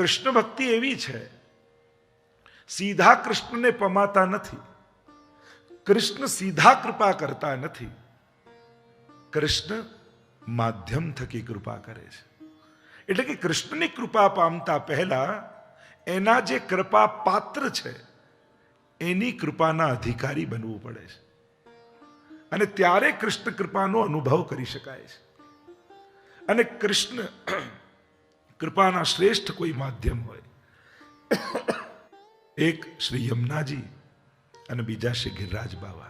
કૃષ્ણ ભક્તિ એવી છે. સીધા કૃષ્ણને પમાતા નથી. કૃષ્ણ સીધા કૃપા કરતા નથી. કૃષ્ણ માધ્યમ થકી કૃપા કરે છે. એટલે કે કૃષ્ણની કૃપા પામતા પહેલા એના જે કૃપા પાત્ર છે, એની કૃપાના અધિકારી બનવું પડે છે. અને ત્યારે કૃષ્ણ કૃપાનો અનુભવ કરી શકાય છે. અને કૃષ્ણ કૃપાના શ્રેષ્ઠ કોઈ માધ્યમ હોય. એક શ્રી યમુનાજી અને બીજા શ્રી ગિરિરાજ બાવા.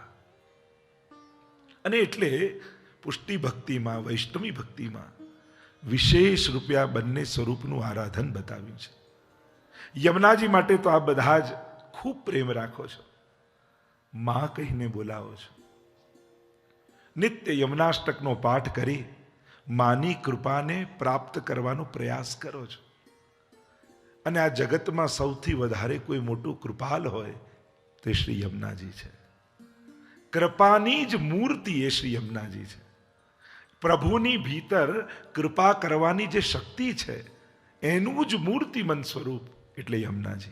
અને એટલે પુષ્ટિ ભક્તિમાં, વૈષ્ણવી ભક્તિમાં વિશેષ રૂપિયા બંને સ્વરૂપનું આરાધન બતાવ્યું છે. યમુનાજી માટે તો આ બધા જ ખૂબ પ્રેમ રાખો છો. માં કહીને બોલાવો છો. નિત્ય યમુનાષ્ટકનો પાઠ કરી માની કૃપાને પ્રાપ્ત કરવાનો પ્રયાસ કરો છો. અને આ જગતમાં સૌથી વધારે કોઈ મોટું કૃપાલ હોય તે શ્રી યમુનાજી છે. કૃપાની જ મૂર્તિ એ શ્રી યમુનાજી છે. પ્રભુની ભીતર કૃપા કરવાની જે શક્તિ છે, એનું જ મૂર્તિમન સ્વરૂપ એટલે યમુનાજી.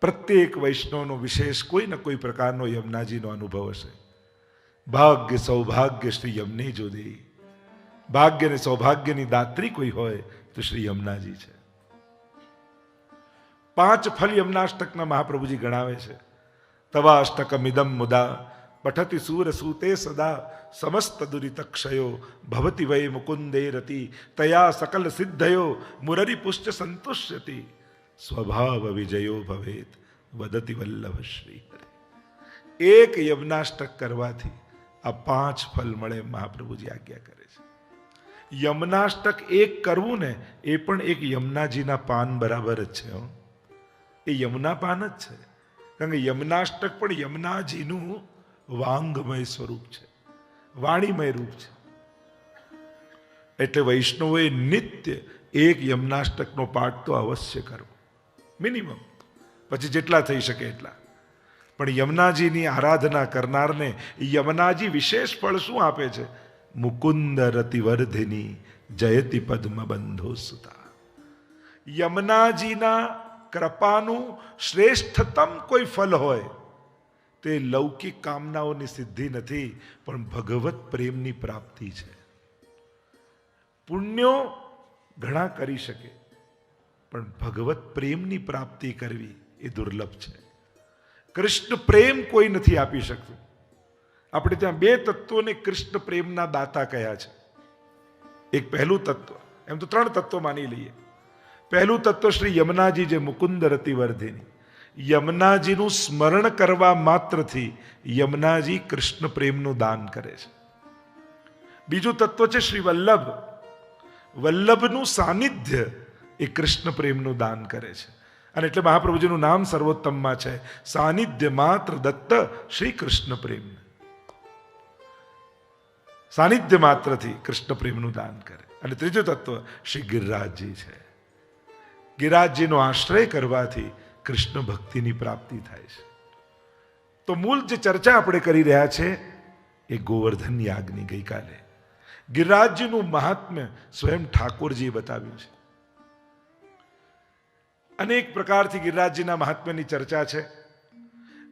પ્રત્યેક વૈષ્ણવનો વિશેષ કોઈ ને કોઈ પ્રકારનો યમુનાજીનો અનુભવ હશે. ભાગ્ય સૌભાગ્ય શ્રી યમની જુદી ભાગ્ય ને સૌભાગ્યની દાત્રી કોઈ હોય તો શ્રી યમુનાજી છે. પાંચ ફલ યમનાષ્ટકના મહાપ્રભુજી ગણાવે છે. તવાષ્ટકમિદમ મુદા, પઠતી સૂર સૂતે સદા, સમસ્ત દુરિત ક્ષયો ભવતી વય મુકુંદે રતિ, તયા સકલ સિદ્ધયો, મુરરી પુષ્ટ સંતુષ્યતિ, સ્વભાવ વિજયો ભવેત, વદતી વલ્લભ શ્રી એક યમનાષ્ટક કરવાથી આ પાંચ ફલ મળે મહાપ્રભુજી આજ્ઞા કરે છે. યમનાષ્ટક એક કરવું ને એ પણ એક યમુનાજીના પાન બરાબર જ છે એ યમુના પાન જ છે. કારણ કે યમનાષ્ટક પણ યમુનાજીનું વાંગમય સ્વરૂપ છે. વાણીમય રૂપ છે. એટલે વૈષ્ણવોએ નિત્ય એક યમનાષ્ટકનો પાઠ તો અવશ્ય કરવો. મિનિમમ. પછી જેટલા થઈ શકે એટલા. પણ યમુનાજીની આરાધના કરનારને યમુનાજી વિશેષ ફળ શું આપે છે? મુકુંદ રતિવર્ધિની જયતિ પદ્મ બંધો સુતા. યમુનાજીના કૃપાનું શ્રેષ્ઠતમ કોઈ ફલ હોય, તે લૌકિક કામનાઓની સિદ્ધિ નથી, પણ ભગવત પ્રેમની પ્રાપ્તિ છે. પુણ્યો ઘણા કરી શકે, પણ ભગવત પ્રેમની પ્રાપ્તિ કરવી એ દુર્લભ છે. કૃષ્ણ પ્રેમ કોઈ નથી આપી શકતું. આપણે ત્યાં બે તત્વોને કૃષ્ણ પ્રેમના દાતા કહ્યા છે. એક પહેલું તત્વ, એમ તો ત્રણ તત્વો માની લઈએ. પહેલું તત્વ શ્રી યમુનાજી જે મુકુંદ રતિવર્ધિની યમુનાજીનું સ્મરણ કરવા માત્રથી યમુનાજી કૃષ્ણ પ્રેમનું દાન કરે છે. બીજું તત્વ છે શ્રી વલ્લભ. વલ્લભનું સાનિધ્ય એ કૃષ્ણ પ્રેમનું દાન કરે છે. અને એટલે મહાપ્રભુજીનું નામ સર્વોત્તમમાં છે. સાનિધ્ય માત્ર દત્ત શ્રી કૃષ્ણ પ્રેમ. સાનિધ્ય માત્રથી કૃષ્ણ પ્રેમનું દાન કરે. અને ત્રીજું તત્વ, શ્રી ગિરિરાજજી છે. ગિરિરાજજીનો આશ્રય કરવાથી કૃષ્ણ ભક્તિની પ્રાપ્તિ થાય છે. તો મૂળ જે ચર્ચા આપણે કરી રહ્યા છે, એ ગોવર્ધન યાગની ગઈકાલે. ગિરિરાજજીનું મહાત્મ્ય સ્વયં ઠાકોરજીએ બતાવ્યું છે. અનેક પ્રકારથી ગિરિરાજજીના મહાત્મ્યની ચર્ચા છે.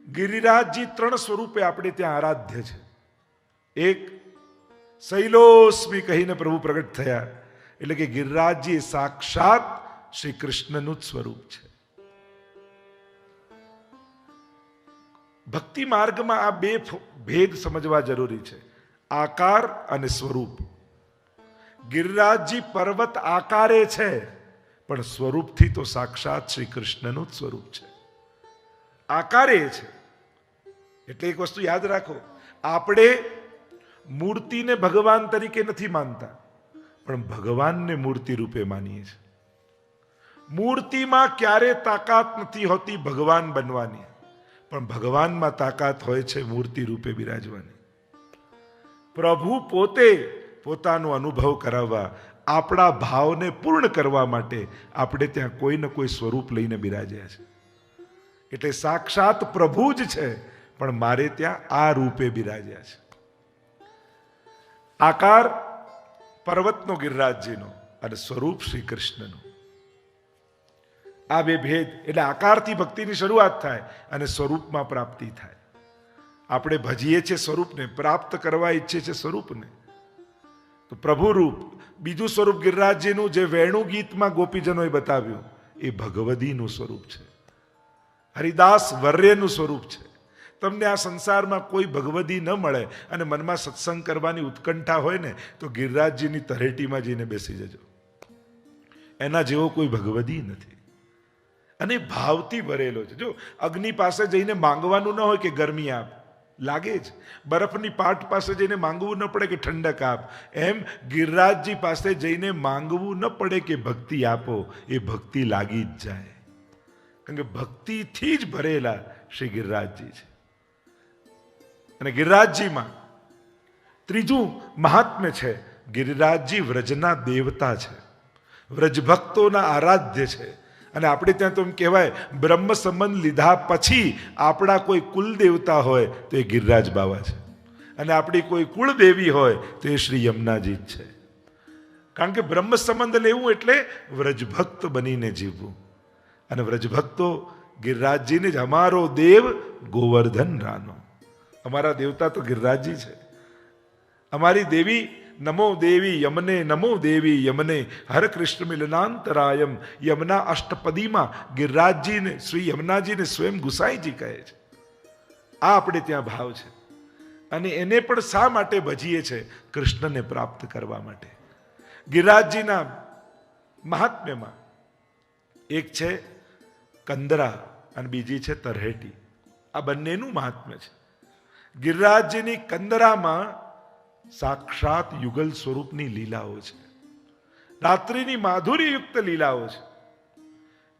ગિરિરાજજી ત્રણ સ્વરૂપે આપણે ત્યાં આરાધ્ય છે. એક, શૈલોસ્મી કહીને પ્રભુ પ્રગટ થયા. એટલે કે ગિરિરાજજી સાક્ષાત શ્રી કૃષ્ણનું જ સ્વરૂપ છે. ભક્તિ માર્ગમાં આ બે ભેદ સમજવા જરૂરી છે. આકાર અને સ્વરૂપ. ગિરિરાજજી પર્વત આકારે છે. પણ સ્વરૂપથી તો સાક્ષાત શ્રી કૃષ્ણનું જ સ્વરૂપ છે. આકારે છે. એટલે એક વસ્તુ યાદ રાખો, આપણે મૂર્તિને ભગવાન તરીકે નથી માનતા, પણ ભગવાનને મૂર્તિ રૂપે માનીએ છીએ મૂર્તિમાં ક્યારે તાકાત નથી હોતી ભગવાન બનવાની, પણ ભગવાનમાં તાકાત હોય છે મૂર્તિ રૂપે બિરાજવાની. પ્રભુ પોતે પોતાનો અનુભવ કરાવવા આપણા ભાવને પૂર્ણ કરવા માટે આપણે ત્યાં કોઈ ને કોઈ સ્વરૂપ લઈને બિરાજ્યા છે. એટલે સાક્ષાત પ્રભુ જ છે, પણ મારે ત્યાં આ રૂપે બિરાજ્યા છે. આકાર પર્વતનો ગિરિરાજજીનો અને સ્વરૂપ શ્રી કૃષ્ણનું આ બે ભેદ એટલે આકારથી ભક્તિની શરૂઆત થાય અને સ્વરૂપમાં પ્રાપ્તિ થાય. આપણે ભજીએ છીએ સ્વરૂપને, પ્રાપ્ત કરવા ઈચ્છે છે સ્વરૂપને. તો પ્રભુ રૂપ બીજું સ્વરૂપ ગિરિરાજજીનું જે વેણુ ગીતમાં ગોપીજનોએ બતાવ્યું, એ ભગવદીનું સ્વરૂપ છે. હરિદાસ વર્યનું સ્વરૂપ છે. તમને આ સંસારમાં કોઈ ભગવદી ન મળે અને મનમાં સત્સંગ કરવાની ઉત્કંઠા હોય ને, તો ગિરિરાજજીની તરેટીમાં જઈને બેસી જજો. એના જેવો કોઈ ભગવદી નથી. અને ભાવથી ભરેલો છે. જો અગ્નિ પાસે જઈને માંગવાનું ન હોય કે ગરમી આપ લાગે જ. બરફની પાટ પાસે જઈને માંગવું ન પડે કે ઠંડક આપ. એમ ગિરિરાજજી પાસે જઈને માંગવું ન પડે કે ભક્તિ આપો. એ ભક્તિ લાગી જ જાય. કારણ કે ભક્તિથી જ ભરેલા શ્રી ગિરિરાજજી છે. અને ગિરિરાજજીમાં ત્રીજું મહાત્મ્ય છે. ગિરિરાજજી વ્રજના દેવતા છે. વ્રજભક્તોના આરાધ્ય છે. અને આપણે ત્યાં તો એમ કહેવાય, બ્રહ્મ સંબંધ લીધા પછી આપણા કોઈ કુલ દેવતા હોય તો એ ગિરિરાજ બાવા છે. અને આપણી કોઈ કુળ દેવી હોય તો એ શ્રી યમુનાજી જ છે. કારણ કે બ્રહ્મ સંબંધ લેવું એટલે વ્રજભક્ત બનીને જીવવું. અને વ્રજભક્તો ગિરિરાજજીને જ, અમારો દેવ ગોવર્ધન રાનો. અમારા દેવતા તો ગિરિરાજજી છે. અમારી દેવી નમો દેવી યમને નમો દેવી યમને હર કૃષ્ણ મિલનાંતરાયમ યમના અષ્ટપદીમાં ગિરિરાજજીને શ્રી યમુનાજીને સ્વયં ગુસાઈજી કહે છે. આ આપણે ત્યાં ભાવ છે. અને એને પણ શા માટે ભજીએ છે? કૃષ્ણને પ્રાપ્ત કરવા માટે. ગિરિરાજજીના મહાત્મ્યમાં એક છે કંદરા અને બીજી છે તરહેટી. આ બંનેનું મહાત્મ્ય છે. ગિરિરાજજીની કંદરામાં સાક્ષાત યુગલ સ્વરૂપની લીલાઓ છે. રાત્રિની માધુરીયુક્ત લીલાઓ છે.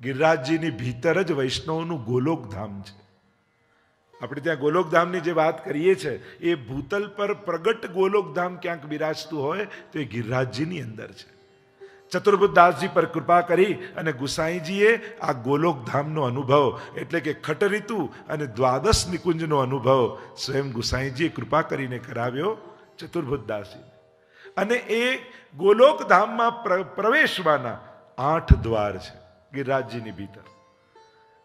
ગિરિરાજજીની ભીતર જ વૈષ્ણવનું ગોલોકધામ છે. આપણે ત્યાં ગોલોકધામની જે વાત કરીએ છીએ એ ભૂતલ પર પ્રગટ ગોલોકધામ ક્યાંક બિરાજતું હોય, તો એ ગિરિરાજજીની અંદર છે. ચતુર્ભુદાસજી પર કૃપા કરી અને ગુસાઈજીએ આ ગોલોકધામનો અનુભવ, એટલે કે ખટરીતુ અને દ્વાદશ નિકુંજનો અનુભવ, સ્વયં ગુસાઈજીએ કૃપા કરીને કરાવ્યો. ચતુર્ભુદાસજી અને એ ગોલોકધામમાં પ્ર- પ્રવેશવાના આઠ દ્વાર છે, ગિરિરાજજીની ભીતર.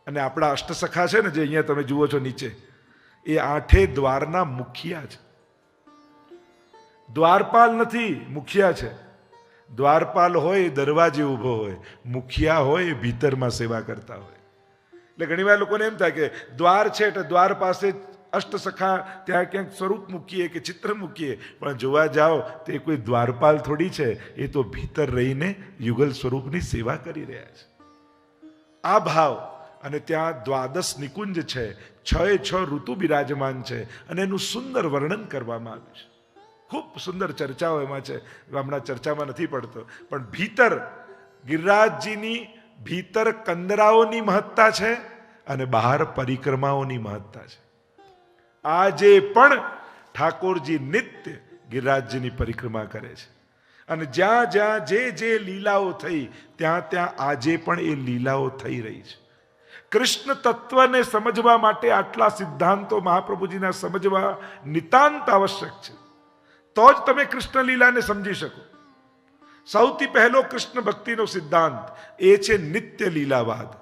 અને આપણા અષ્ટસખા છે ને જે અહીંયા તમે જુઓ છો નીચે, એ આઠે દ્વારના મુખિયા છે. દ્વારપાલ નથી, મુખિયા છે. દ્વારપાલ હોય, દરવાજે ઊભો હોય, મુખિયા હોય, ભીતરમાં સેવા કરતા હોય. એટલે ઘણીવાર લોકોને એમ થાય કે દ્વાર છે એટલે દ્વાર પાસે અષ્ટસખા ત્યાં ક્યાંક સ્વરૂપ મૂકીએ કે ચિત્ર મૂકીએ, પણ જોવા જાઓ, તે કોઈ દ્વારપાલ થોડી છે, એ તો ભીતર રહીને યુગલ સ્વરૂપની સેવા કરી રહ્યા છે. આ ભાવ અને ત્યાં દ્વાદશ નિકુંજ છે છ એ છ ઋતુ બિરાજમાન છે અને એનું સુંદર વર્ણન કરવામાં આવ્યું છે. ખૂબ સુંદર ચર્ચાઓ એમાં છે, હમણાં ચર્ચામાં નથી પડતો, પણ ભીતર, ગિરિરાજજીની ભીતર કંદરાઓની મહત્તા છે અને બહાર પરિક્રમાઓની મહત્તા છે. આજે પણ ઠાકોરજી નિત્ય ગિરિરાજજીની પરિક્રમા કરે છે. અને જ્યાં જ્યાં જે જે લીલાઓ થઈ, ત્યાં ત્યાં આજે પણ એ લીલાઓ થઈ રહી છે. કૃષ્ણ તત્વને સમજવા માટે આટલા સિદ્ધાંતો મહાપ્રભુજીના સમજવા નિતાંત આવશ્યક છે. તો જ તમે કૃષ્ણ લીલાને સમજી શકો. સૌથી પહેલો કૃષ્ણ ભક્તિનો સિદ્ધાંત એ છે નિત્ય લીલાવાદ.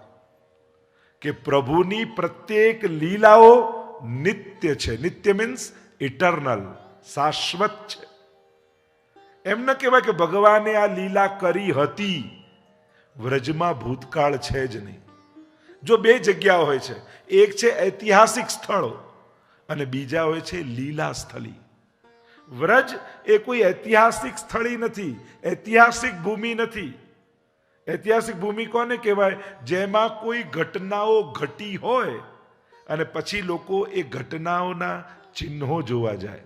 કે પ્રભુની પ્રત્યેક લીલાઓ નિત્ય છે. નિત્ય મીન્સ ઇટરનલ શાશ્વત છે. એમ ન કહેવાય કે ભગવાને આ લીલા કરી હતી. વ્રજમાં ભૂતકાળ છે જ નહીં. જો બે જગ્યા હોય છે. એક છે ઐતિહાસિક સ્થળો અને બીજા હોય છે લીલા સ્થળી. વ્રજ એ કોઈ ઐતિહાસિક સ્થળી નથી. ઐતિહાસિક ભૂમિ નથી. ઐતિહાસિક ભૂમિ કોને કહેવાય? જેમાં કોઈ ઘટનાઓ ઘટી હોય અને પછી લોકો એ ઘટનાઓના ચિહ્નો જોવા જાય.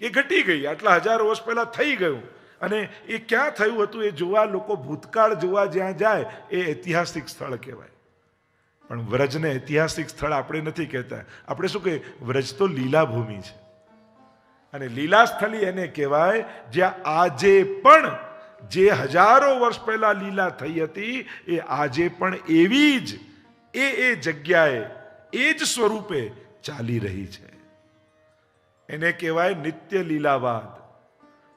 એ ઘટી ગઈ, આટલા હજાર વર્ષ પહેલા થઈ ગયું. અને એ ક્યાં થયું હતું એ જોવા, લોકો ભૂતકાળ જોવા જ્યાં જાય, એ ઐતિહાસિક સ્થળ કહેવાય. પણ વ્રજને ઐતિહાસિક સ્થળ આપણે નથી કહેતા. આપણે શું કહીએ? વ્રજ તો લીલાભૂમિ છે. અને લીલા સ્થળી એને કહેવાય, જ્યાં આજે પણ જે હજારો વર્ષ પહેલા લીલા થઈ હતી, એ આજે પણ એવી જ એ એ જગ્યાએ, એ જ સ્વરૂપે ચાલી રહી છે. એને કહેવાય નિત્ય લીલાવાદ.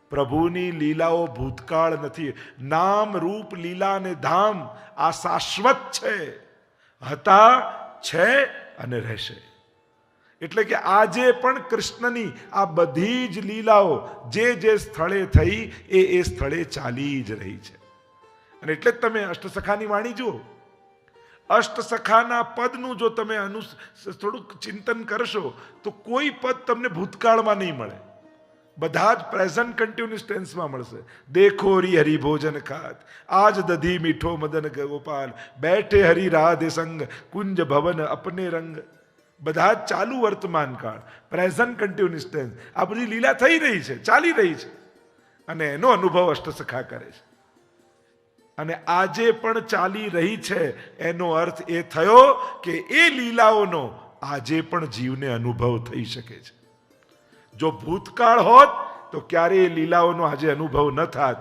પ્રભુની લીલાઓ ભૂતકાળ નથી. નામ રૂપ લીલા અને ધામ આ શાશ્વત છે. હતા, છે અને રહેશે. એટલે કે આજે પણ કૃષ્ણની આ બધી જ લીલાઓ જે જે સ્થળે થઈ, એ એ સ્થળે ચાલી જ રહી છે. અને એટલે જ તમે અષ્ટસખાની વાણી જુઓ. અષ્ટસખાના પદનું જો તમે અનુ થોડુંક ચિંતન કરશો, તો કોઈ પદ તમને ભૂતકાળમાં નહીં મળે. બધા જ પ્રેઝન્ટ કન્ટિન્યુઅસ ટેન્સમાં મળશે. દેખો રી હરિ ભોજન ખાત. આજ દધી મીઠો મદન ગોપાલ. બેઠે હરિ રાધે સંગ. કુંજ ભવન અપને રંગ. બધા જ ચાલુ વર્તમાન કાળ. પ્રેઝન્ટ કન્ટિન્યુઅસ ટેન્સ આ બધી લીલા થઈ રહી છે, ચાલી રહી છે. અને એનો અનુભવ અષ્ટસખા કરે છે. અને આજે પણ ચાલી રહી છે. એનો અર્થ એ થયો કે એ લીલાઓનો આજે પણ જીવને અનુભવ થઈ શકે છે. જો ભૂતકાળ હોત, તો ક્યારેય એ લીલાઓનો આજે અનુભવ ન થાત.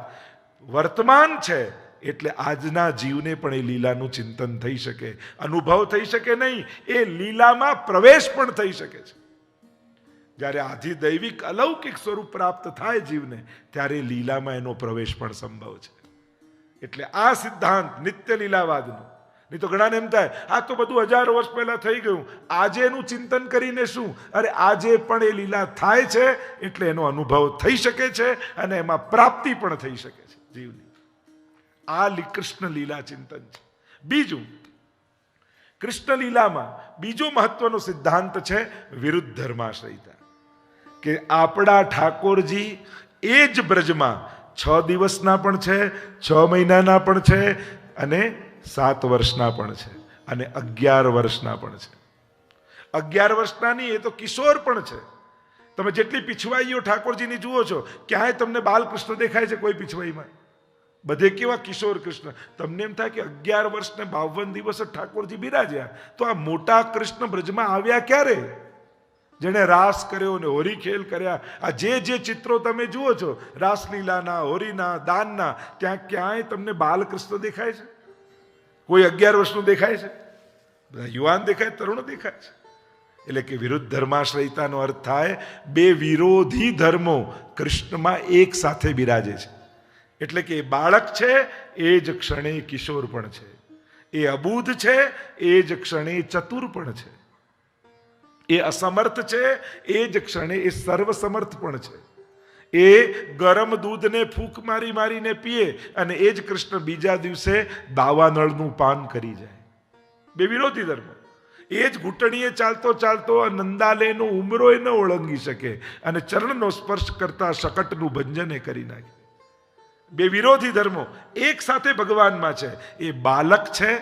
વર્તમાન છે, એટલે આજના જીવને પણ એ લીલાનું ચિંતન થઈ શકે. અનુભવ થઈ શકે નહીં, એ લીલામાં પ્રવેશ પણ થઈ શકે છે. જ્યારે આધિદૈવિક અલૌકિક સ્વરૂપ પ્રાપ્ત થાય જીવને, ત્યારે લીલામાં એનો પ્રવેશ પણ સંભવ છે. એટલે આ સિદ્ધાંત નિત્ય લીલાવાદનો. નહીં તો ઘણાને એમ થાય, આ તો બધું હજારો વર્ષ પહેલા થઈ ગયું. આજે એનું ચિંતન કરીને શું? અરે, આજે પણ એ લીલા થાય છે, એટલે એનો અનુભવ થઈ શકે છે અને એમાં પ્રાપ્તિ પણ થઈ શકે છે જીવની. આ કૃષ્ણ લીલા ચિંતન છે. બીજું, કૃષ્ણ લીલામાં બીજો મહત્વનો સિદ્ધાંત છે વિરુદ્ધ ધર્માશ્રયતા. કે આપણા ઠાકોરજી એ જ બ્રજમાં છ દિવસના પણ છે, છ મહિનાના પણ છે અને સાત વર્ષના પણ છે અને અગિયાર વર્ષના પણ છે. અગિયાર વર્ષના નહીં એ તો કિશોર પણ છે. તમે જેટલી પીછવાઈઓ ઠાકોરજીની જુઓ છો, ક્યાંય તમને બાલકૃષ્ણ દેખાય છે કોઈ પીછવાઈમાં? બધે કેવા કિશોર કૃષ્ણ? તમને એમ થાય કે અગિયાર વર્ષને બાવન દિવસ જ ઠાકોરજી બિરાજ્યા, તો આ મોટા કૃષ્ણ બ્રજમાં આવ્યા ક્યારે? જેણે રાસ કર્યો ને હોરી ખેલ કર્યા. આ જે જે ચિત્રો તમે જુઓ છો, રાસલીલાના, હોરીના, દાનના ત્યાં ક્યાંય તમને બાલકૃષ્ણ દેખાય છે? કોઈ અગિયાર વર્ષનું દેખાય છે? બધા યુવાન દેખાય, તરુણ દેખાય છે? એટલે કે વિરુદ્ધ ધર્માશ્રયતાનો અર્થ થાય, બે વિરોધી ધર્મો કૃષ્ણમાં એક સાથે બિરાજે છે. એટલે કે એ બાળક છે, એ જ ક્ષણે કિશોર પણ છે. એ અબૂધ છે, એ જ ક્ષણે ચતુર પણ છે. એ અસમર્થ છે, એ જ ક્ષણે એ સર્વસમર્થ પણ છે. એ ગરમ દૂધને ફૂંક મારી મારીને પીએ અને એ જ કૃષ્ણ બીજા દિવસે દાવાનળનું પાન કરી જાય. બે વિરોધી ધર્મ. એ જ ઘૂંટણીએ ચાલતો ચાલતો નંદાલયનો ઉમરો ન ઓળંગી શકે અને ચરણનો સ્પર્શ કરતા શકટનું ભંજન એ કરી નાખે. બે વિરોધી ધર્મો એક સાથે ભગવાનમાં છે. એ બાલક છે,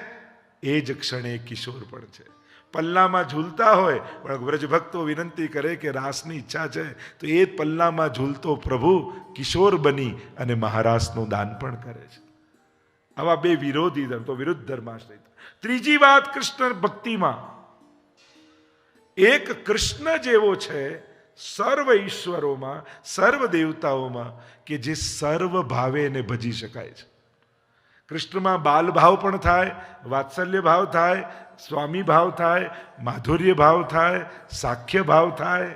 એ જ ક્ષણે કિશોર પણ છે. પલ્લામાં ઝૂલતા હોય, પણ વ્રજ ભક્તો વિનંતી કરે કે રાસની ઈચ્છા છે, તો એ પલ્લામાં ઝૂલતો પ્રભુ કિશોર બની અને મહારાસનું દાન પણ કરે છે. આવા બે વિરોધી ધર્મ, તો વિરુદ્ધ ધર્માશ્રય. ત્રીજી વાત કૃષ્ણ ભક્તિમાં. એક કૃષ્ણ જેવો છે સર્વ ઈશ્વરોમાં, સર્વ દેવતાઓમાં, કે જે સર્વ ભાવે એને ભજી શકાય છે. કૃષ્ણમાં બાલ ભાવ પણ થાય, વાત્સલ્ય ભાવ થાય, સ્વામી ભાવ થાય, માધુર્ય ભાવ થાય, સાખ્ય ભાવ થાય.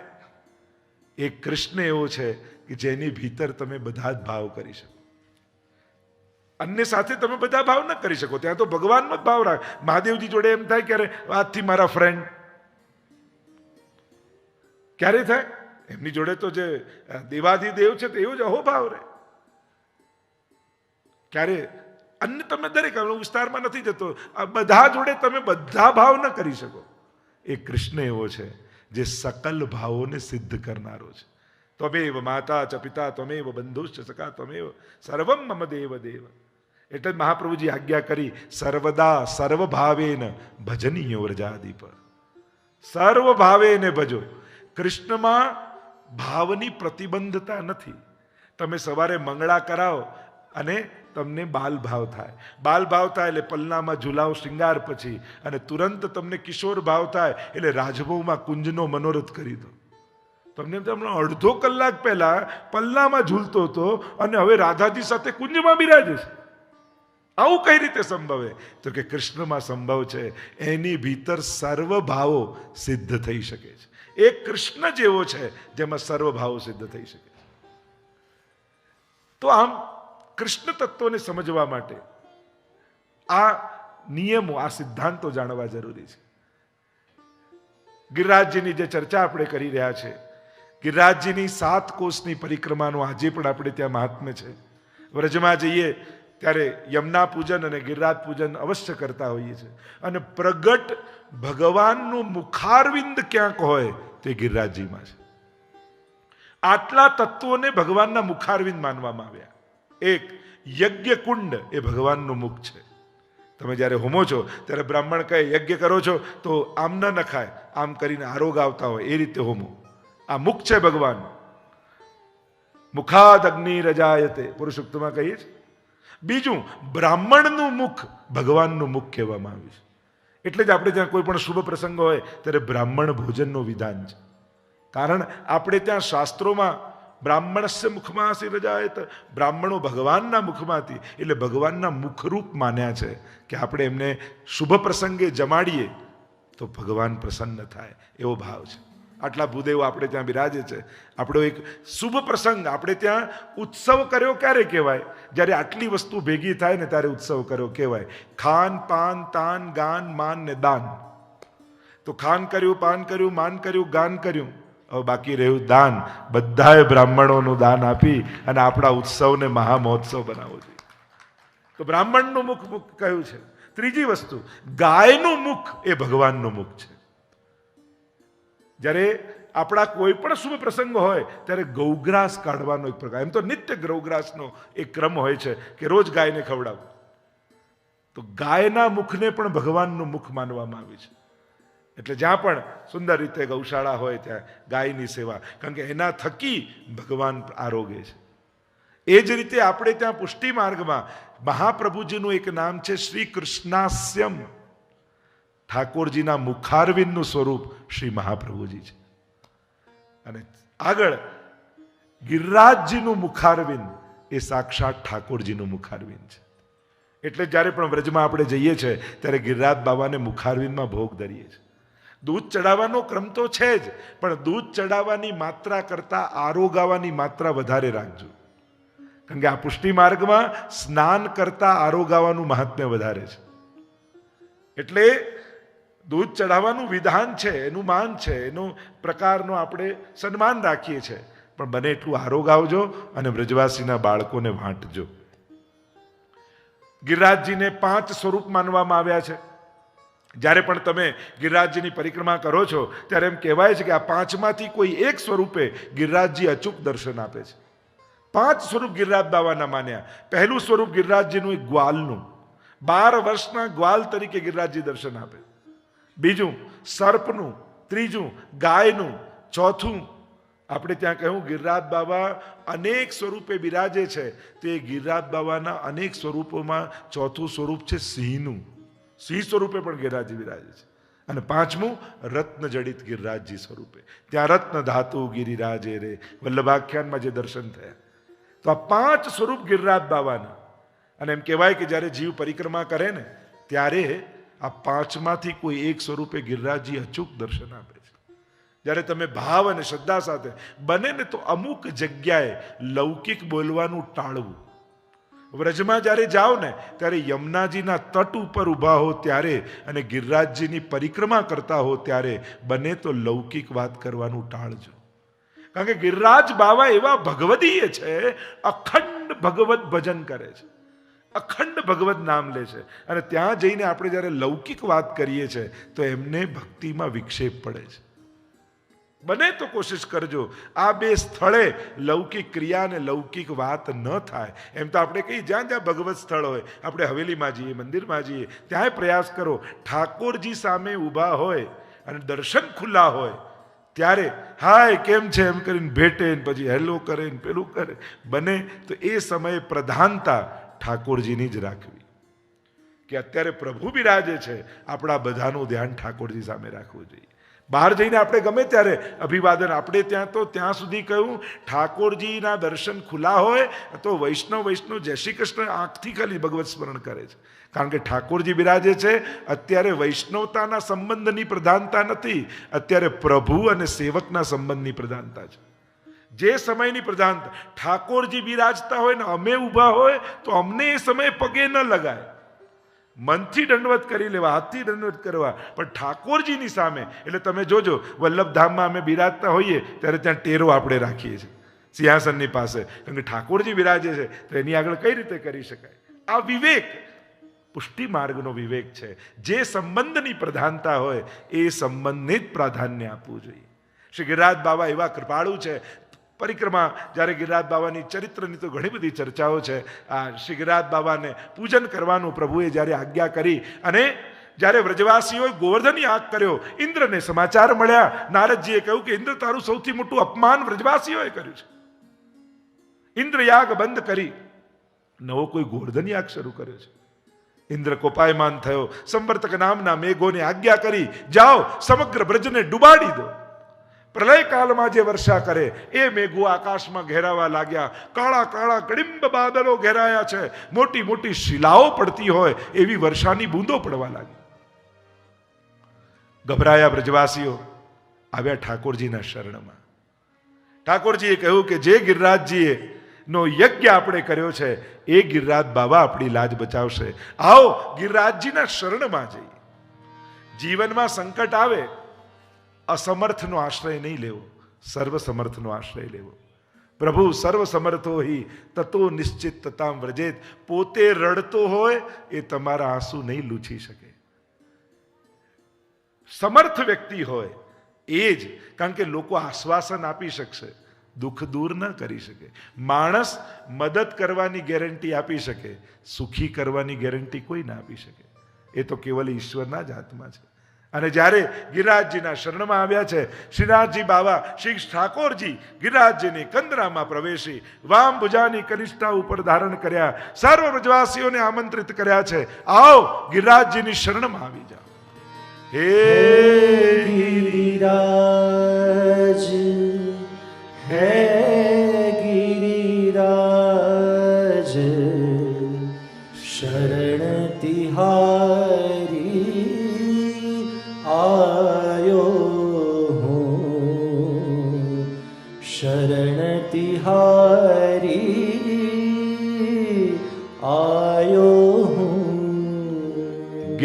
એક કૃષ્ણ એવો છે કે જેની ભીતર તમે બધા જ ભાવ કરી શકો. અન્ય સાથે તમે બધા ભાવ ન કરી શકો. ત્યાં તો ભગવાનનો જ ભાવ રાખ. મહાદેવજી જોડે એમ થાય ક્યારે આજથી મારા ફ્રેન્ડ ક્યારે થાય? એમની જોડે તો જે દેવાધિદેવ છે તો એવો જ અહોભાવ રહે. ક્યારે અન્ય તમે દરેક વિસ્તારમાં નથી જતો. આ બધા જોડે તમે બધા ભાવ ન કરી શકો. એ કૃષ્ણ એવો છે જે સકલ ભાવોને સિદ્ધ કરનારો છે. ત્વમેવ માતા ચ પિતા ત્વમેવ બંધુશ્ચ સખા ત્વમેવ સર્વમ મમ દેવ દેવ. એટલે જ મહાપ્રભુજી આજ્ઞા કરી, સર્વદા સર્વ ભાવેન ભજનીય વ્રજાદીપ. સર્વ ભાવેને ભજો. કૃષ્ણમાં ભાવની પ્રતિબંધતા નથી. તમે સવારે મંગળા કરાવો અને તમને બાલ ભાવ થાય. બાલ ભાવ થાય એટલે પલ્લામાં ઝુલાવ શૃંગાર પછી અને તુરંત તમને કિશોર ભાવ થાય એટલે રાજભવમાં કુંજનો મનોરથ કરી દો. તમને તમને અડધો કલાક પહેલા પલ્લામાં ઝૂલતો હતો અને હવે રાધાજી સાથે કુંજમાં બિરાજે છે. આવું કઈ રીતે સંભવે તો કે કૃષ્ણમાં સંભવ છે, એની ભીતર સર્વ ભાવો સિદ્ધ થઈ શકે છે. એ કૃષ્ણ જેવો છે જેમાં સર્વ ભાવો સિદ્ધ થઈ શકે છે. તો આમ કૃષ્ણ તત્વને સમજવા માટે આ નિયમો, આ સિદ્ધાંતો જાણવા જરૂરી છે. ગિરિરાજજીની જે ચર્ચા આપણે કરી રહ્યા છે, ગિરિરાજજીની સાત કોષની પરિક્રમાનો આજે પણ આપણે ત્યાં મહાત્મ્ય છે. વ્રજમાં જઈએ ત્યારે યમુના પૂજન અને ગિરિરાજ પૂજન અવશ્ય કરતા હોઈએ છીએ. અને પ્રગટ ભગવાનનું મુખારવિંદ ક્યાંક હોય તે ગિરિરાજજીમાં છે. આટલા તત્વોને ભગવાનના મુખારવિંદ માનવામાં આવ્યા. એક યજ્ઞ કુંડ એ ભગવાનનું મુખ છે. તમે જ્યારે હોમો છો, ત્યારે બ્રાહ્મણ કહે, યજ્ઞ કરો છો, તો આમ ન નખાય, આમ કરીને આરોગ આવતા હોય. એ રીતે હોમો. આ મુખ છે ભગવાન. મુખાદ અગ્નિ રજાયતે. પુરુષોક્તમાં કહીએ છીએ બીજું, બ્રાહ્મણનું મુખ ભગવાનનું મુખ કહેવામાં આવ્યું છે. એટલે જ આપણે ત્યાં કોઈ પણ શુભ પ્રસંગ હોય, ત્યારે બ્રાહ્મણ ભોજનનું વિધાન છે. કારણ આપણે ત્યાં શાસ્ત્રોમાં બ્રાહ્મણસ્ય મુખમાં રજાયત. બ્રાહ્મણો ભગવાનના મુખમાંથી, એટલે ભગવાનના મુખરૂપ માન્યા છે કે આપણે એમને શુભ પ્રસંગે જમાડીએ તો ભગવાન પ્રસન્ન થાય, એવો ભાવ છે. આટલા ભૂદેવો આપણે ત્યાં બિરાજે છે. આપણો એક શુભ પ્રસંગ, આપણે ત્યાં ઉત્સવ કર્યો ક્યારે કહેવાય? જ્યારે આટલી વસ્તુ ભેગી થાય ને ત્યારે ઉત્સવ કર્યો કહેવાય. ખાન, પાન, તાન, ગાન, માન ને દાન. તો ખાન કર્યું, પાન કર્યું, માન કર્યું, ગાન કર્યું. હવે બાકી રહ્યું દાન. બધાએ બ્રાહ્મણોનું દાન આપી અને આપણા ઉત્સવને મહામહોત્સવ બનાવવો જોઈએ. તો બ્રાહ્મણનું મુખ મુખ કયું છે? ત્રીજી વસ્તુ, ગાયનું મુખ એ ભગવાનનું મુખ છે. જ્યારે આપણા કોઈ પણ શુભ પ્રસંગ હોય, ત્યારે ગૌગ્રાસ કાઢવાનો એક પ્રકાર. એમ તો નિત્ય ગૌગ્રાસનો એક ક્રમ હોય છે કે રોજ ગાયને ખવડાવવું. તો ગાયના મુખને પણ ભગવાનનું મુખ માનવામાં આવે છે. એટલે જ્યાં પણ સુંદર રીતે ગૌશાળા હોય ત્યાં ગાયની સેવા, કારણ કે એના થકી ભગવાન આરોગે છે. એ જ રીતે આપણે ત્યાં પુષ્ટિ માર્ગમાં મહાપ્રભુજીનું એક નામ છે શ્રી કૃષ્ણાસ્યમ ઠાકોરજીના મુખારવિંદનું સ્વરૂપ શ્રી મહાપ્રભુજી છે. અને આગળ ગિરિરાજજીનું મુખારવિંદ, એ સાક્ષાત ઠાકોરજીનું મુખારવિંદ છે. એટલે જ્યારે પણ વ્રજમાં આપણે જઈએ છીએ, ત્યારે ગિરિરાજ બાબાને મુખારવિંદમાં ભોગ ધરીએ છીએ. દૂધ ચડાવવાનો ક્રમ તો છે જ, પણ દૂધ ચડાવવાની માત્રા કરતાં આરોગાવાની માત્રા વધારે રાખજો. કારણ કે આ પુષ્ટિ માર્ગમાં સ્નાન કરતા આરોગાવાનું મહાત્મ્ય વધારે છે. એટલે દૂધ ચડાવવાનું વિધાન છે, એનું માન છે, એનો પ્રકારનો આપણે સન્માન રાખીએ છીએ. પણ બને એટલું આરોગાવજો અને વ્રજવાસીના બાળકોને વાંટજો. ગિરિરાજજીને પાંચ સ્વરૂપ માનવામાં આવ્યા છે. જ્યારે પણ તમે ગિરિરાજજીની પરિક્રમા કરો છો, ત્યારે એમ કહેવાય છે કે આ પાંચમાંથી કોઈ એક સ્વરૂપે ગિરિરાજજી અચૂક દર્શન આપે છે. પાંચ સ્વરૂપ ગિરિરાજ બાવાના માન્યા. પહેલું સ્વરૂપ ગિરિરાજજીનું એક ગ્વાલનું. બાર વર્ષના ગ્વાલ તરીકે ગિરિરાજજી દર્શન આપે. બીજું સર્પનું, ત્રીજું ગાયનું, ચોથું આપણે ત્યાં કહ્યું ગિરિરાજ બાબા અનેક સ્વરૂપે બિરાજે છે. તે ગિરિરાજ બાબાના અનેક સ્વરૂપોમાં ચોથું સ્વરૂપ છે સિંહનું. સિંહ સ્વરૂપે પણ ગિરિરાજજી બિરાજે છે. અને પાંચમું રત્ન જડિત ગિરિરાજજી સ્વરૂપે. ત્યાં રત્ન ધાતુ ગિરિરાજે રે. વલ્લભાખ્યાનમાં જે દર્શન થયા. તો આ પાંચ સ્વરૂપ ગિરિરાજ બાબાના. અને એમ કહેવાય કે જ્યારે જીવ પરિક્રમા કરે ને, ત્યારે આ પાંચમાંથી કોઈ એક સ્વરૂપે ગિરિરાજજી અચૂક દર્શન આપે છે. જ્યારે તમે ભાવ અને શ્રદ્ધા સાથે બને ને તો અમુક જગ્યાએ લૌકિક બોલવાનું ટાળવું. વ્રજમાં જ્યારે જાઓ ને, ત્યારે યમુનાજીના તટ ઉપર ઊભા હો ત્યારે અને ગિરિરાજજીની પરિક્રમા કરતા હો ત્યારે બને તો લૌકિક વાત કરવાનું ટાળજો કારણ કે ગિરિરાજ બાવા એવા ભગવદીય છે, અખંડ ભગવત ભજન કરે છે. અખંડ ભગવત નામ લે છે. અને ત્યાં જઈને આપણે જ્યારે લૌકિક વાત કરીએ છીએ તો એમને ભક્તિમાં વિક્ષેપ પડે છે. બને તો કોશિશ કરજો. આ બે સ્થળે લૌકિક ક્રિયા અને લૌકિક વાત ન થાય. એમ તો આપણે કહીએ, જ્યાં જ્યાં ભગવત સ્થળ હોય, આપણે હવેલીમાં જઈએ મંદિરમાં જઈએ, ત્યાંય પ્રયાસ કરો. ઠાકોરજી સામે ઊભા હોય અને દર્શન ખુલ્લા હોય, ત્યારે, હાય, કેમ છે? એમ કરીને ભેટે ને પછી હેલો કરે ને પેલું કરે. બને તો એ સમયે પ્રધાનતા ઠાકોરજીની જ રાખવી. કે અત્યારે પ્રભુ બિરાજે છે. આપણા બધાનું ધ્યાન ઠાકોરજી સામે રાખવું જોઈએ. બહાર જઈને આપણે ગમે ત્યારે અભિવાદન, આપણે ત્યાં તો ત્યાં સુધી કહ્યું, ઠાકોરજીના દર્શન ખુલ્લા હોય, તો વૈષ્ણવ વૈષ્ણવ, જય શ્રી કૃષ્ણ આંખથી ખાલી ભગવત સ્મરણ કરે છે. કારણ કે ઠાકોરજી બિરાજે છે, અત્યારે વૈષ્ણવતાના સંબંધની પ્રધાનતા નથી, અત્યારે પ્રભુ અને સેવકના સંબંધની પ્રધાનતા છે. જે સમયની પ્રધાનતા, ઠાકોરજી બિરાજતા હોય ને અમે ઊભા હોય, તો અમને એ સમયે પગે ન લગાય. મનથી દંડવત કરી લેવા, હાથથી દંડવત કરવા. પણ ઠાકોરજીની સામે, એટલે તમે જોજો, વલ્લભધામમાં અમે બિરાજતા હોઈએ, ત્યારે ત્યાં ટેરો આપણે રાખીએ છીએ, સિંહાસનની પાસે. કારણ કે ઠાકોરજી બિરાજે છે, તો એની આગળ કઈ રીતે કરી શકાય? આ વિવેક, પુષ્ટિ માર્ગનો વિવેક છે. જે સંબંધની પ્રધાનતા હોય, એ સંબંધને જ પ્રાધાન્ય આપવું જોઈએ. શ્રી ગિરિરાજ બાબા એવા કૃપાળુ છે પરિક્રમા. જ્યારે ગિરિરાજ બાબાની ચરિત્રની તો ઘણી બધી ચર્ચાઓ છે. આ શ્રી ગિરિરાજ બાબાને પૂજન કરવાનું પ્રભુએ જ્યારે આજ્ઞા કરી અને જ્યારે વ્રજવાસીઓએ ગોવર્ધન યાગ કર્યો, ઇન્દ્રને સમાચાર મળ્યા. નારદજીએ કહ્યું કે, ઇન્દ્ર તારું સૌથી મોટું અપમાન વ્રજવાસીઓએ કર્યું છે. ઇન્દ્ર યાગ બંધ કરી નવો કોઈ ગોવર્ધન યાગ શરૂ કર્યો છે. ઇન્દ્ર કોપાયમાન થયો. સંવર્તક નામના મેઘોને આજ્ઞા કરી, જાઓ, સમગ્ર બ્રજને ડુબાડી દો. પ્રલય કાળમાં જે વર્ષા કરે, એ મેઘો આકાશમાં ઘેરાવા લાગ્યા. કાળા કાળા કડિંબ બાદલો ઘેરાયા છે. મોટી મોટી શિલાઓ પડતી હોય, એવી વર્ષાની બૂંદો પડવા લાગી. ગભરાયા બ્રજવાસીઓ, આવ્યા ઠાકોરજીના શરણમાં. ઠાકોરજીએ કહ્યું કે જે ગિરિરાજજીએ નો યજ્ઞ આપણે કર્યો છે, એ ગિરિરાજ બાબા આપણી લાજ બચાવશે. આવો ગિરિરાજજીના શરણમાં જઈએ. જીવનમાં સંકટ આવે અસમર્થનો આશ્રય નહીં લેવો. સર્વસમર્થનો આશ્રય લેવો. પ્રભુ સર્વ સમર્થો હિ, તતો નિશ્ચિત તતામ વ્રજેત. પોતે રડતો હોય એ તમારા આંસુ નહીં લૂછી શકે. સમર્થ વ્યક્તિ હોય એ જ, કારણ કે લોકો આશ્વાસન આપી શકશે, દુઃખ દૂર ન કરી શકે. માણસ મદદ કરવાની ગેરંટી આપી શકે, સુખી કરવાની ગેરંટી કોઈ ના આપી શકે. એ તો કેવલ ઈશ્વરના જ હાથમાં છે. અને જ્યારે ગિરિરાજજીના શરણમાં આવ્યા છે શ્રીરાજજી બાવા, શ્રી ઠાકોરજી ગિરિરાજજીની કંદરામાં પ્રવેશી વામ ભુજાની કનિષ્ઠા ઉપર ધારણ કર્યા સર્વ વ્રજવાસીઓને આમંત્રિત કર્યા છે. આવો, ગિરિરાજજીની શરણમાં આવી જાઓ. હે ગિરિરાજ.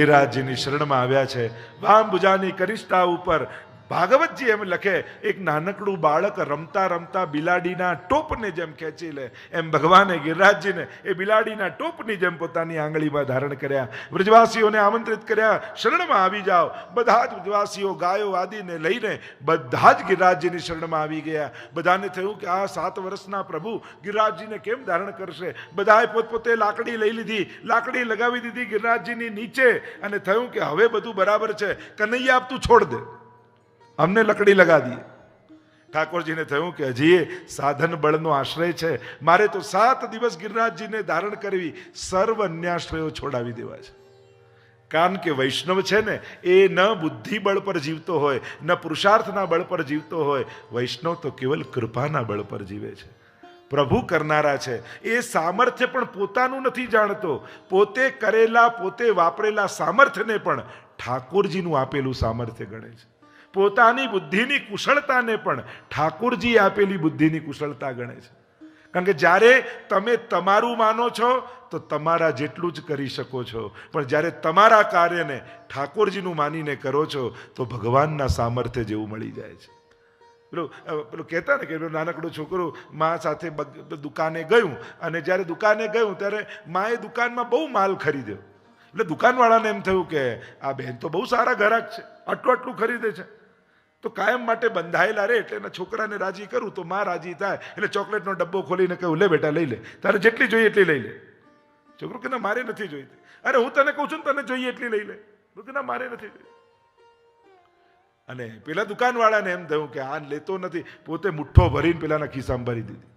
ગિરિરાજજીની શરણમાં આવ્યા છે. વામ ભુજાની કરિષ્ઠા ઉપર ભાગવતજી એમ લખે, એક નાનકડું બાળક રમતા રમતા બિલાડીના ટોપને જેમ ખેંચી લે, એમ ભગવાને ગિરિરાજજીને એ બિલાડીના ટોપની જેમ પોતાની આંગળીમાં ધારણ કર્યા. વ્રજવાસીઓને આમંત્રિત કર્યા, શરણમાં આવી જાઓ. બધા જ વ્રજવાસીઓ ગાયો આદિને લઈને બધા જ ગિરિરાજજીની શરણમાં આવી ગયા. બધાને થયું કે આ સાત વર્ષના પ્રભુ ગિરિરાજજીને કેમ ધારણ કરશે? બધાએ પોતપોતે લાકડી લઈ લીધી. લાકડી લગાવી દીધી ગિરિરાજજીની નીચે અને થયું કે હવે બધું બરાબર છે. કનૈયા, તું છોડ દે. અમને લકડી લગા દઈએ. ઠાકોરજીને થયું કે હજી સાધન બળનો આશ્રય છે. મારે તો સાત દિવસ ગિરનાથજીને ધારણ કરવી, સર્વ અન્યાશ્રયો છોડાવી દેવા છે. કારણ કે વૈષ્ણવ છે ને, એ ન બુદ્ધિ બળ પર જીવતો હોય, ન પુરુષાર્થના બળ પર જીવતો હોય. વૈષ્ણવ તો કેવલ કૃપાના બળ પર જીવે છે. પ્રભુ કરનારા છે. એ સામર્થ્ય પણ પોતાનું નથી જાણતો. પોતે કરેલા, પોતે વાપરેલા સામર્થ્યને પણ ઠાકોરજીનું આપેલું સામર્થ્ય ગણે છે. પોતાની બુદ્ધિની કુશળતાને પણ ઠાકોરજી આપેલી બુદ્ધિની કુશળતા ગણે છે. કારણ કે જ્યારે તમે તમારું માનો છો, તો તમારા જેટલું જ કરી શકો છો. પણ જ્યારે તમારા કાર્યને ઠાકોરજીનું માનીને કરો છો, તો ભગવાનના સામર્થ્ય જેવું મળી જાય છે. પેલું પેલું કહેતા ને કે પેલું નાનકડું છોકરું મા સાથે દુકાને ગયું અને જ્યારે દુકાને ગયું ત્યારે માએ દુકાનમાં બહુ માલ ખરીદ્યો. એટલે દુકાનવાળાને એમ થયું કે આ બેન તો બહુ સારા ઘરાક છે, આટલું આટલું ખરીદે છે. તો કાયમ માટે બંધાયેલા રહે એટલે એના છોકરાને રાજી કરું તો માં રાજી થાય. એટલે ચોકલેટનો ડબ્બો ખોલીને કહ્યું, લે બેટા, લઈ લે. તારે જેટલી જોઈએ એટલી લઈ લે. છોકરો કે, ના, મારે નથી જોઈતી. અરે, હું તને કહું છું ને, તને જોઈએ એટલી લઈ લે. તો કે ના, મારે નથી જોઈતી. અને પેલા દુકાનવાળાને એમ થયું કે આ લેતો નથી. પોતે મુઠ્ઠો ભરીને પેલાના ખિસ્સામાં ભરી દીધી.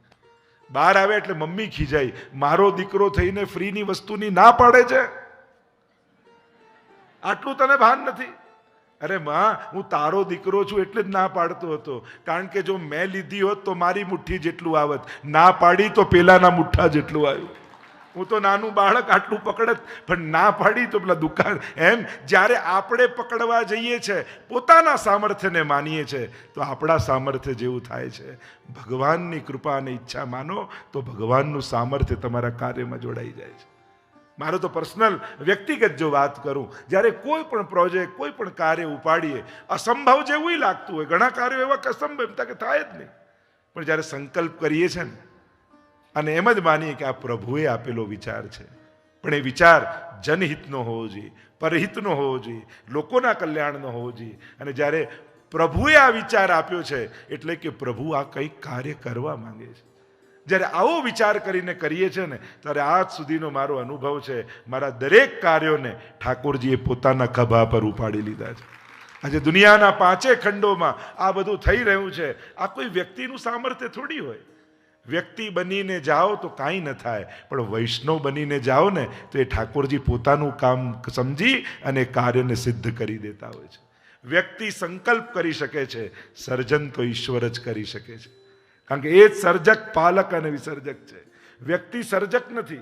બહાર આવે એટલે મમ્મી ખીજાઈ. મારો દીકરો થઈને ફ્રીની વસ્તુની ના પાડે છે. આટલું તને ભાન નથી. અરે માં, હું તારો દીકરો છું એટલે જ ના પાડતો હતો. કારણ કે જો મેં લીધી હોત તો મારી મુઠ્ઠી જેટલું આવત. ના પાડી તો પેલાના મુઠ્ઠા જેટલું આવ્યું. હું તો નાનું બાળક, આટલું પકડત, પણ ના પાડી તો પેલા દુકાન. એમ, જ્યારે આપણે પકડવા જઈએ છે, પોતાના સામર્થ્યને માનીએ છે, તો આપણા સામર્થ્ય જેવું થાય છે. ભગવાનની કૃપા અને ઈચ્છા માનો, તો ભગવાનનું સામર્થ્ય તમારા કાર્યમાં જોડાઈ જાય છે. મારો તો પર્સનલ વ્યક્તિગત જો વાત કરું, જ્યારે કોઈ પણ પ્રોજેક્ટ કોઈ પણ કાર્ય ઉપાડીએ, અસંભવ જેવું લાગતું હોય, ઘણા કાર્યો એવા અસંભવ, એમ કે થાય જ નહીં. પણ જ્યારે સંકલ્પ કરીએ છે ને, અને એમ જ માનીએ કે આ પ્રભુએ આપેલો વિચાર છે. પણ એ વિચાર જનહિતનો હોવો જોઈએ પરહિતનો હોવો જોઈએ, લોકોના કલ્યાણનો હોવો જોઈએ. અને જ્યારે પ્રભુએ આ વિચાર આપ્યો છે, એટલે કે પ્રભુ આ કંઈક કાર્ય કરવા માંગે છે. જ્યારે આવો વિચાર કરીને કરીએ છીએ ને, ત્યારે આજ સુધીનો મારો અનુભવ છે, મારા દરેક કાર્યોને ઠાકોરજીએ પોતાના ખભા પર ઉપાડી લીધા છે. આજે દુનિયાના પાંચે ખંડોમાં આ બધું થઈ રહ્યું છે. આ કોઈ વ્યક્તિનું સામર્થ્ય થોડી હોય. વ્યક્તિ બનીને જાઓ તો કાંઈ ન થાય, પણ વૈષ્ણવ બનીને જાઓ ને, તો એ ઠાકોરજી પોતાનું કામ સમજી અને કાર્યને સિદ્ધ કરી દેતા હોય છે. વ્યક્તિ સંકલ્પ કરી શકે છે, સર્જન તો ઈશ્વર જ કરી શકે છે. કારણ કે એ સર્જક પાલક અને વિસર્જક છે. વ્યક્તિ સર્જક નથી,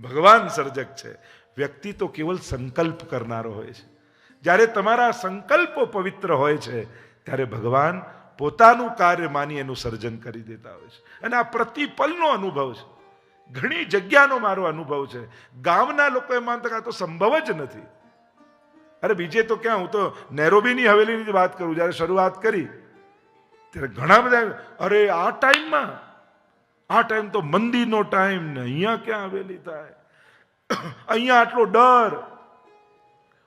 ભગવાન સર્જક છે. વ્યક્તિ તો કેવલ સંકલ્પ કરનારો હોય છે. જ્યારે તમારા સંકલ્પો પવિત્ર હોય છે, ત્યારે ભગવાન પોતાનું કાર્ય માની એનું સર્જન કરી દેતા હોય છે. અને આ પ્રતિપલનો અનુભવ છે. ઘણી જગ્યાનો મારો અનુભવ છે. ગામના લોકો એમ માનતા તો સંભવ જ નથી. અરે બીજે તો ક્યાં? હું તો નેરોબીની હવેલીની જ વાત કરું. જ્યારે શરૂઆત કરી ત્યારે ઘણા બધા અરે, આ ટાઈમમાં? આ ટાઈમ તો મંદિરનો ટાઈમ ને અહીંયા ક્યાં હવેલી થાય? અહીંયા આટલો ડર.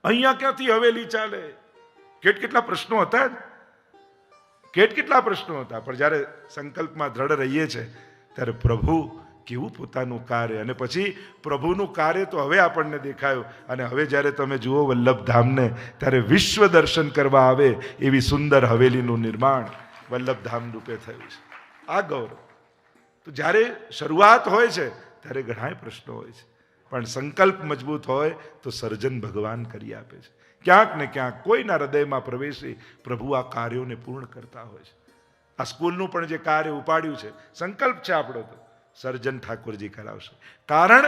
અહીંયા ક્યાંથી હવેલી ચાલે? કેટ કેટલા પ્રશ્નો હતા જ. કેટ કેટલા પ્રશ્નો હતા. પણ જ્યારે સંકલ્પમાં દ્રઢ રહીએ છે, ત્યારે પ્રભુ કેવું પોતાનું કાર્ય? અને પછી પ્રભુનું કાર્ય તો હવે આપણને દેખાયું. અને હવે જ્યારે તમે જુઓ વલ્લભધામને, ત્યારે વિશ્વ દર્શન કરવા આવે એવી સુંદર હવેલીનું નિર્માણ. વલ્લભધામ રૂપે થયું છે. આ ગૌરવ. તો જ્યારે શરૂઆત હોય છે, ત્યારે ઘણા પ્રશ્નો હોય છે. પણ સંકલ્પ મજબૂત હોય, તો સર્જન ભગવાન કરી આપે છે. ક્યાંક ને ક્યાંક કોઈના હૃદયમાં પ્રવેશી પ્રભુ આ કાર્યોને પૂર્ણ કરતા હોય છે. આ સ્કૂલનું પણ જે કાર્ય ઉપાડ્યું છે, સંકલ્પ છે આપણો તો, સર્જન ઠાકોરજી કરાવશે. કારણ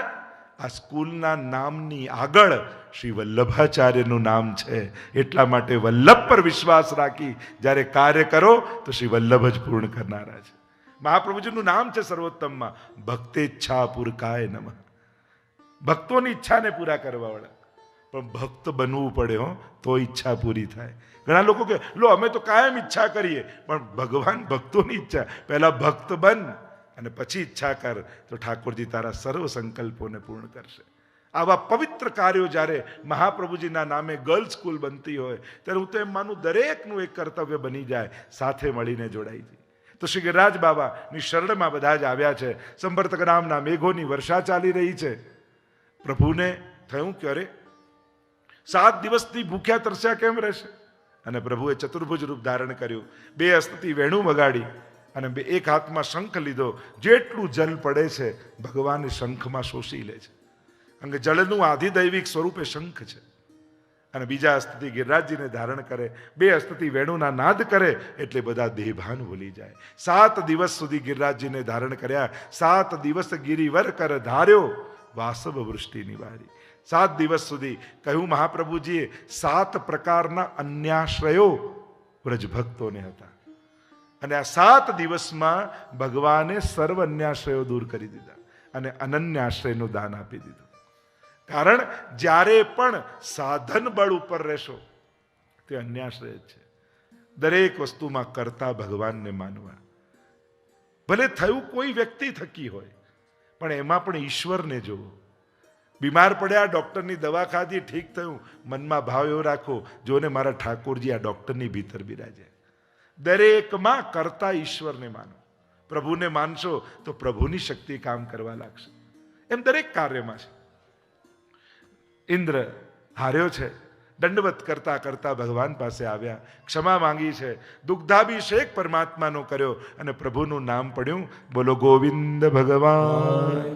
આ સ્કૂલના નામની આગળ શ્રી વલ્લભાચાર્યનું નામ છે. એટલા માટે વલ્લભ પર વિશ્વાસ રાખી જ્યારે કાર્ય કરો તો શ્રી વલ્લભ જ પૂર્ણ કરનારા છે. મહાપ્રભુજીનું નામ છે સર્વોત્તમમાં. ભક્તેચ્છા પૂરકાય નમઃ. ભક્તોની ઈચ્છાને પૂરા કરવાવાળા પણ ભક્ત બનવું પડે હો, તો ઈચ્છા પૂરી થાય. ઘણા લોકો કે, લો, અમે તો કાયમ ઈચ્છા કરીએ. પણ ભગવાન ભક્તોની ઈચ્છા. પહેલાં ભક્ત બન અને પછી ઈચ્છા કર તો ઠાકોરજી તારા સર્વ સંકલ્પોને પૂર્ણ કરશે. આવા પવિત્ર કાર્યો જ્યારે મહાપ્રભુજીના નામે ગર્લ્સ સ્કૂલ બનતી હોય, ત્યારે હું તો એમ માનું દરેકનું એક કર્તવ્ય બની જાય, સાથે મળીને જોડાઈ જાય તો શ્રી ગિરિરાજ બાબાની શરણમાં બધા જ આવ્યા છે. સંભર્તક નામના મેઘોની વર્ષા ચાલી રહી છે. પ્રભુને થયું કે અરે સાત દિવસથી ભૂખ્યા તરસ્યા કેમ રહેશે? અને પ્રભુએ ચતુર્ભુજ રૂપ ધારણ કર્યું. બે હસ્તથી વેણું વગાડી. અને બે એક હાથમાં શંખ લીધો. જેટલું જલ પડે છે, ભગવાન શંખમાં શોષી લે છે. કારણ કે જળનું આધિદૈવિક સ્વરૂપે શંખ છે. અને બીજા હસ્તથી ગિરિરાજજીને ધારણ કરે. બે હસ્તથી વેણુના નાદ કરે, એટલે બધા દેહભાન ભૂલી જાય. સાત દિવસ સુધી ગિરિરાજજીને ધારણ કર્યા. સાત દિવસ ગિરિવર કર ધાર્યો, વાસવ વૃષ્ટિ નિવારી. સાત દિવસ સુધી કહ્યું મહાપ્રભુજીએ, સાત પ્રકારના અન્યાશ્રયો વ્રજભક્તોને હતા. અને આ સાત દિવસમાં ભગવાને સર્વ અન્યાશ્રયો દૂર કરી દીધા અને અનન્યાશ્રયનું દાન આપી દીધું. કારણ જ્યારે પણ સાધન બળ ઉપર રહેશો, તે અન્યાશ્રય છે. દરેક વસ્તુમાં કરતા ભગવાનને માનવા. ભલે થયું કોઈ વ્યક્તિ થકી હોય, પણ એમાં પણ ઈશ્વરને જોવો. બીમાર પડ્યા ડૉક્ટરની દવા ખાધી, ઠીક થયું, મનમાં ભાવ એવો રાખો, જોને મારા ઠાકોરજી આ ડૉક્ટરની ભીતર બિરાજે. દરેકમાં કરતા ઈશ્વરને માનો. પ્રભુને માનશો તો પ્રભુની શક્તિ કામ કરવા લાગશે. એમ દરેક કાર્યમાં છે. ઇન્દ્ર હાર્યો છે. દંડવત કરતા કરતા ભગવાન પાસે આવ્યા. ક્ષમા માંગી છે. દુગ્ધાભિષેક પરમાત્માનો કર્યો અને પ્રભુનું નામ પડ્યું. બોલો ગોવિંદ ભગવાન.